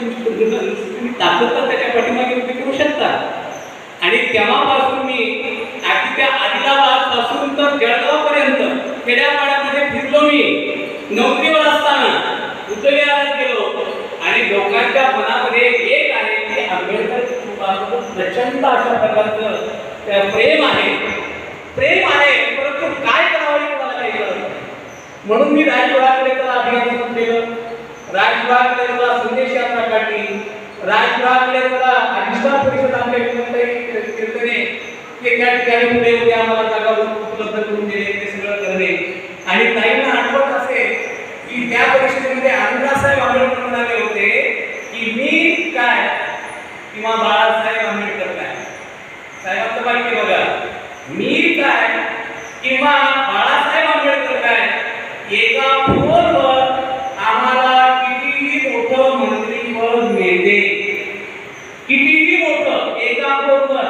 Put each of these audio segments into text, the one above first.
तुम्ही ताकद तर त्याच्या पाठीमागे तुम्ही करू शकता. आणि तेव्हापासून मी अगदी त्या आदिलाबादपासून तर जळगावपर्यंत खेड्यापाड्यामध्ये फिरलो मी. नोकरीवर असताना उदयाला गेलो. आणि लोकांच्या मनामध्ये एक आहे की आंबेडकर कुटुंबाबद्दल प्रचंड अशा प्रकारचं प्रेम आहे. प्रेम आहे परंतु काय करावं हे मला म्हणून मी राजगृहाकडे त्याला अभिनंदन केलं. राजगृहाकडे त्याला संदेश यात्रा काढली. राजगृहाकडे त्याला अधिष्ठान परिषद आमच्या कीर्तने त्या ठिकाणी पुढे आम्हाला जागा उपलब्ध करून दिले. ते सगळं करणे आणि ताईंना आठवत असेल की त्या परिषदेमध्ये अण्णासाहेब आंबेडकर म्हणाले होते की मी काय किंवा बाळासाहेब आंबेडकर काय? साहेबांचं पाहिजे बघा. मी काय किंवा बाळासाहेब आंबेडकर काय एका फोनवर आम्हाला कितीही मोठं मंत्रीपद मिळते कितीही मोठं एका फोनवर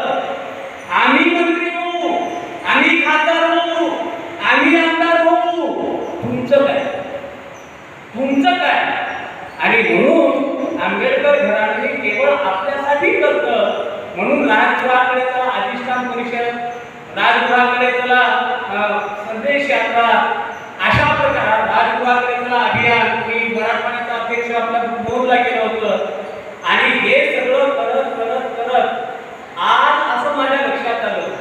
आम्ही मंत्री होऊ आम्ही खासदार होऊ आम्ही आमदार होऊ तुमचं काय तुमचं काय आणि म्हणून आंबेडकर घराणे केवळ आपल्यासाठी करतं राजगुराकडे चला अधिष्ठान परिषद राजगुराकडे चला संदेश यात्रा अशा प्रकार राजगुराकडे चला अभियान. मी मराठवाड्याचा अध्यक्ष आपल्या बोर्डला केलं होतं. आणि हे सगळं करत करत करत आज असं माझ्या लक्षात आलं.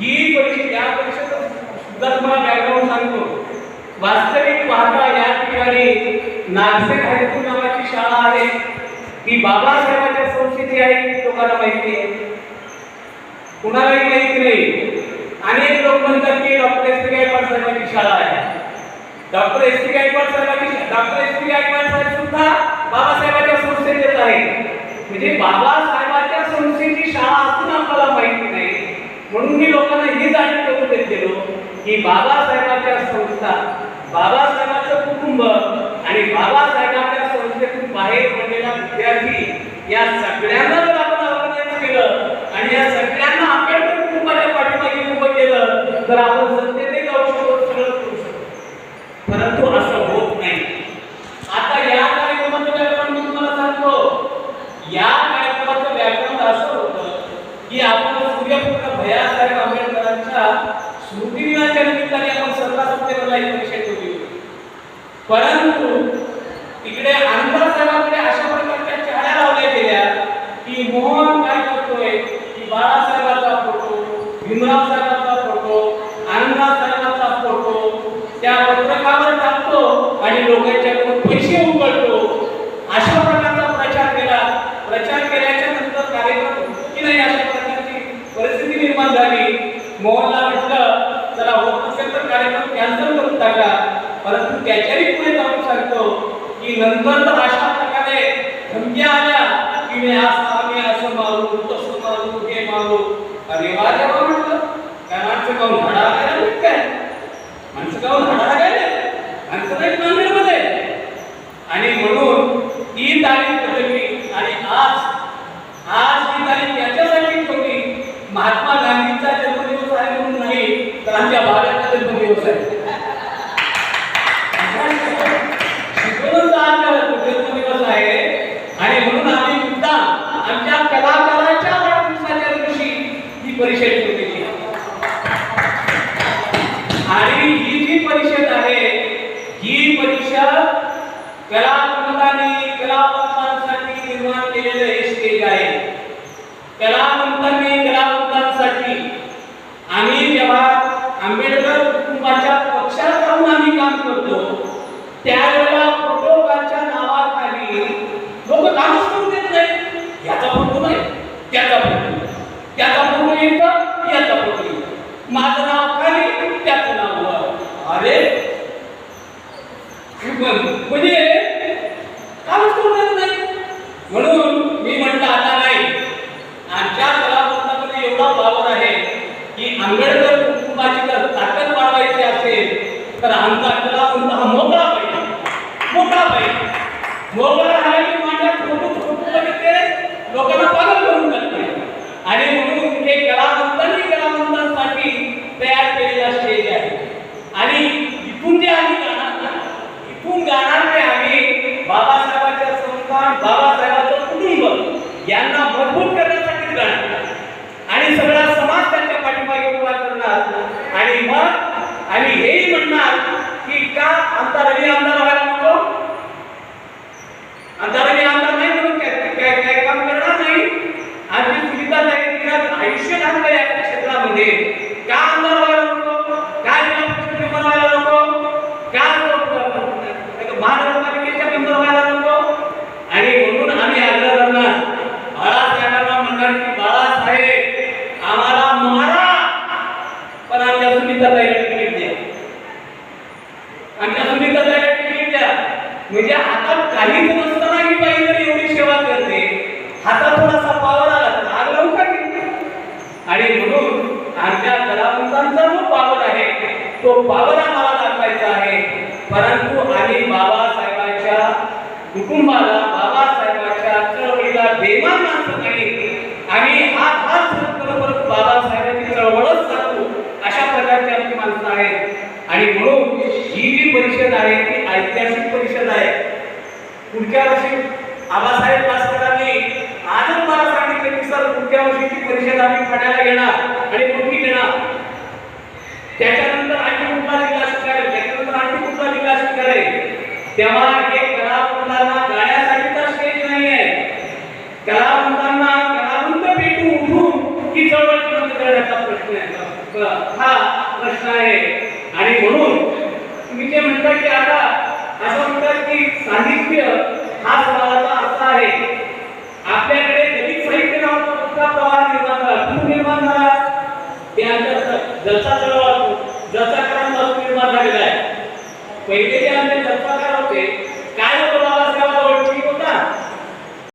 ही परीक्षा या परिषद सुद्धा तुम्हाला बॅकग्राऊंड सांगतो. वास्तविक पाहता या ठिकाणी नागसे हायस्कूल नावाची शाळा आहे. ही बाबासाहेबांच्या संस्कृती आहे लोकांना माहिती आहे. कुणालाही माहिती नाही. अनेक लोक म्हणतात की डॉक्टर एस पी गायकवाड साहेबांची शाळा आहे. डॉक्टर एस पी गायकवाड साहेबांची डॉक्टर एस पी गायकवाड साहेब सुद्धा बाबासाहेबांच्या संस्थेतच आहे म्हणजे बाबासाहेबांच्या संस्थेची शाळा असून आपल्याला माहिती नाही. म्हणून मी लोकांना ही जाणीव करून देत गेलो की बाबासाहेबांच्या संस्था बाबासाहेबांचं कुटुंब आणि बाबासाहेबांच्या बाहेर पडलेला विद्यार्थी या सगळ्यांना जर आपण ऑर्गनाईज केलं आणि या सगळ्यांना आंबेडकर कुटुंबाच्या पाठीमागे उभं केलं तर आपण सत्तेने जाऊ शकतो सगळं करू शकतो. परंतु असं होत नाही. आता या कार्यक्रमाचं व्याकरण मी तुम्हाला सांगतो. या कार्यक्रमाचं व्याकरण असं होतं की आपण सूर्यपुत्र भयासाहेब आंबेडकरांच्या स्मृतिदिनाच्या निमित्ताने आपण सत्ता सत्तेवरला ही परीक्षा ठेवली होती परंतु तिकडे आमदार साहेबांकडे अशा प्रकारच्या चाळ्या लावल्या गेल्या की मोहन काय करतोय की बाळासाहेबांचा फोटो भीमराव साहेबांचा फोटो आनंदराव साहेबांचा फोटो त्या पत्रकावर टाकतो आणि लोकांच्याकडून पैसे उघडतो अशा प्रकारचा प्रचार केला. प्रचार केल्याच्यानंतर कार्यक्रम की नाही अशा प्रकारची परिस्थिती निर्माण झाली. मोहनला म्हटलं चला होत असेल तर कार्यक्रम कॅन्सल करून टाका. परंतु त्याच्याही पुढे जाऊन सांगतो की नंतर तर अशा प्रकारे धमक्या आल्या की मी असं आम्ही असं मारू तसं मारू हे मारू. अरे वा देवा म्हटलं. काय माणसं गाऊन हाडा काय माणसं गाऊन हाडा काय माणसं नाही नांदेडमध्ये आणि म्हणून ही तारीख बदलली आणि आज आज ही तारीख याच्यासाठी ठेवली. महात्मा गांधींचा जन्मदिवस आहे म्हणून नाही तर आमच्या बाबांचा जन्मदिवस आहे शिकवणूक आज जन्मदिवस आहे आणि म्हणून आम्ही सुद्धा आमच्या कलाकारांच्या वाढदिवसाच्या दिवशी ही परिषद ठेवलेली आहे आणि ही जी परिषद आहे ही परिषद कलावंतांनी कलावंतांसाठी निर्माण केलेलं हे स्टेज आहे. कलावंतांनी कलावंतांसाठी आम्ही जेव्हा आंबेडकर कुटुंबाच्या पक्षात राहून आम्ही काम करतो त्यावेळेला फोटोकांच्या नावाखाली लोक कामच करू देत नाही याचा फोटो नाही त्याचा फोटो त्याचा फोटो येतं याचा फोटो येतं माझं नाव खाली त्याचं नाव वर अरे म्हणजे कामच करू देत नाही म्हणून मी म्हटलं आता नाही आमच्या कलावंतामध्ये एवढा वावर आहे की आंबेडकर कुटुंबाची जर ताकद वाढवायची असेल तर आमचा कलावंत हा मोकळा पाहिजे मोकळा पाहिजे मोकळा राहिला की माझ्या फोटो फोटो बघितले लोकांना पागल करून टाकते आणि म्हणून हे कलावंतांनी कलावंतांसाठी तयार केलेला स्टेज आहे आणि इथून जे आम्ही गाणार ना, इथून गाणार ते आम्ही बाबासाहेबांच्या संस्थान बाबासाहेब यांना मजबूत करण्यासाठी लढणार आणि सगळा समाज त्यांच्या पाठीमागे उभा करणार. आणि मग आणि हेही म्हणणार की का आमचा रवी आमदार व्हायला नको? आमचा आमदार नाही म्हणून काय काय काय काम करणार नाही आमची सुविधा आहे तिला आयुष्य घातलं या क्षेत्रामध्ये का आमदार व्हायला नको का जिल्हा परिषद मेंबर व्हायला नको का लो- महानगरपालिकेच्या मेंबर व्हायला नको आणि म्हणून आम्ही आग्रह करणार बाळासाहेबांना म्हणणार की बाळासाहेब आम्हाला मारा पण आमच्या सुनीता ताईला तिकीट द्या आमच्या सुनीता ताईला तिकीट द्या म्हणजे हातात काहीच नसताना ही बाई जर एवढी सेवा करते हातात थोडासा पावर आला तर आग लावून आणि म्हणून आमच्या कलावंतांचा जो पावर आहे तो पावर आम्हाला दाखवायचा आहे. परंतु आम्ही बाबासाहेबांच्या कुटुंबाला बाबासाहेबांच्या चळवळीला बेमान मानत नाही. आम्ही हा हात करत बाबासाहेबांची चळवळच जातो अशा प्रकारची आमची माणसं आहेत. आणि म्हणून ही जी परिषद आहे ती ऐतिहासिक परिषद आहे. पुढच्या वर्षी आबासाहेब भास्करांनी आजच मला सांगितलं की सर पुढच्या वर्षीची परिषद आम्ही ठाण्याला घेणार आणि मोठी घेणार त्याच्यानंतर आणखी कुठला जिल्हा स्वीकारेल त्याच्यानंतर आणखी कुठला जिल्हा स्वीकारेल तेव्हा हे कलावंतांना गाण्यासाठीचा स्टेज नाही आहे कलावंतांना कलावंत पेटू उठून ही चळवळ करण्याचा प्रश्न आहे. हा प्रश्न आहे. आणि म्हणून तुम्ही जे म्हणता की आता असं म्हणतात की साहित्य हा समाजाचा असा आहे. आपल्याकडे दलित साहित्य नावाचा प्रवाह निर्माण झाला. निर्माण झाला. ते आमच्या जलसा चळवळ